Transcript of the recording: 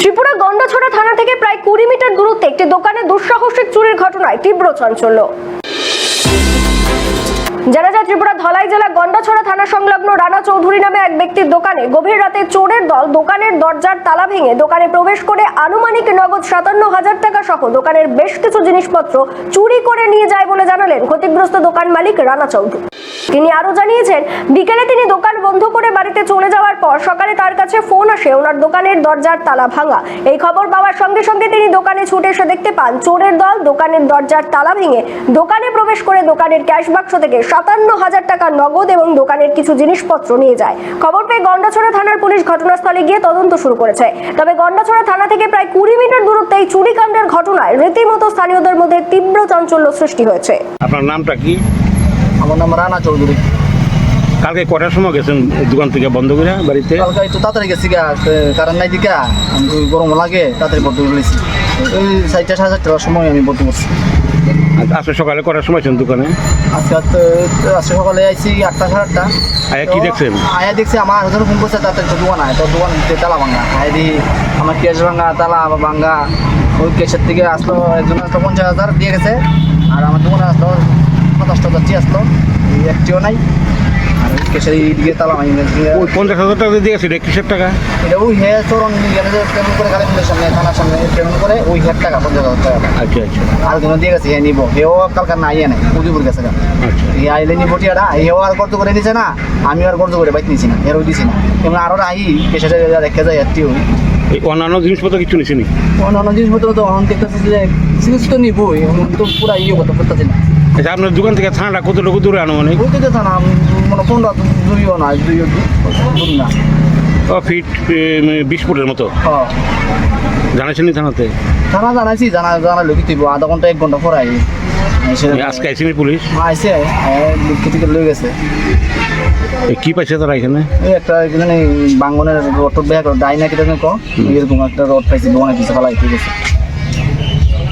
ত্রিপুরা গন্ডাছড়া থানা থেকে প্রায় কুড়ি মিটার দূরত্বে একটি দোকানে দুঃসাহসিক চুরির ঘটনায় তীব্র চাঞ্চল্য। জানা যায় ত্রিপুরা ধলাই জেলা গন্ডাছড়া থানা সংলগ্ন রানা চৌধুরী নামে এক ব্যক্তির দোকানে গভীর রাতে চোরের দল দোকানের দরজার তালা ভেঙে দোকানে প্রবেশ করে আনুমানিক নগদ সাতান্ন হাজার টাকা সহ দোকানের বেশ কিছু জিনিসপত্র চুরি করে নিয়ে যায় বলে জানালেন ক্ষতিগ্রস্ত দোকান মালিক রানা চৌধুরী। তিনি আরও জানিয়েছেন, বিকেলে তিনি দোকান বন্ধ করে বাড়িতে চলে যাওয়ার পর সকালে তার কাছে ফোন আসে, ওনার দোকানের দরজার তালা ভাঙা। এই খবর পাওয়ার সঙ্গে সঙ্গে তিনি দোকানে ছুটে এসে দেখতে পান, চোরের দল দোকানের দরজার তালা ভেঙে দোকানে প্রবেশ করে দোকানের ক্যাশ বাক্স থেকে সাতান্ন হাজার টাকা নগদ এবং দোকানের কিছু জিনিসপত্র নিয়ে যায়। খবর পেয়ে গন্ডাছড়া থানার পুলিশ ঘটনাস্থলে গিয়ে তদন্ত শুরু করেছে। তবে গন্ডাছড়া থানা থেকে প্রায় কুড়ি মিটার দূরত্বে এই চুরিকাণ্ডের ঘটনায় রীতিমতো স্থানীয়দের মধ্যে তীব্র চাঞ্চল্য সৃষ্টি হয়েছে। আপনার নামটা কি? আমার নাম রানা চৌধুরী। কালকে কটার সময় গেছেন দোকান থেকে বন্ধ করে বাড়িতে? কালকে একটু তাড়াতাড়ি গেছি গা কারণ নাই দিকা গরম লাগে তাড়াতাড়ি ভর্তি করেছি ওই চারটা সাড়ে চারটার সময় আমি ভর্তি করছি। আজকে সকালে কটার সময় ছিলেন দোকানে? আজকে আজকে সকালে আইছি আটটা সাড়ে আটটা। আয়া কি দেখছেন? আয়া দেখছি আমার হাজার ফোন করছে তাতে তো দোকান আয় তো দোকান তালা ভাঙা। আয় দি আমার কেশ ভাঙা তালা ভাঙা। ওই কেসের থেকে আসলো একজন আসলো পঞ্চাশ হাজার দিয়ে গেছে। আর আমার দোকানে আসলো সাতাশটা হাজার দিয়ে আসলো নাই। আর ওই কেসের পঞ্চাশ হাজার টাকা কিসের টাকা? এটা ওই হে চরণ গেলে যে পেমেন্ট করে সামনে থানার সামনে পেমেন্ট করে ওই টাকা পঞ্চাশ হাজার টাকা। আচ্ছা আচ্ছা। আর কোনো দিয়ে গেছে হে নিবো। হেও কালকে নাই গেছে আচ্ছা। এই আইলে নিবো টিয়াটা হেও আর কর্ত করে নিছে না আমি আর কর্ত করে বাইক নিছি না এরও দিছি না। এমন আরও আই রেখে যায় একটি ওই। অন্যান্য জিনিসপত্র কিছু নিছেনি অন্যান্য জিনিসপত্র তো এখন দেখতেছি যে জিনিস তো নিবই তো পুরা ইয়ে কথা পারতেছি না। আচ্ছা আপনার দোকান থেকে থানাটা কতটুকু দূরে আনুমানিক? ওই তো না মানে পনেরো দুইও না দুইও দূর না। ও ফিট বিশ ফুটের মতো? হ্যাঁ। জানাইছেন থানাতে? থানা জানাইছি জানা জানালো কি তুই আধা ঘণ্টা এক ঘণ্টা পরে আই আজকে আইসিনি পুলিশ? আইসে লিখে থেকে লয়ে গেছে। কি পাইছে তারা এখানে? একটা এখানে বাঙ্গনের রোড ব্যাগ ডাইনা কেটে কো এরকম একটা রোড পাইছি দোকানে পিছিয়ে ফেলাই ঠিক আছে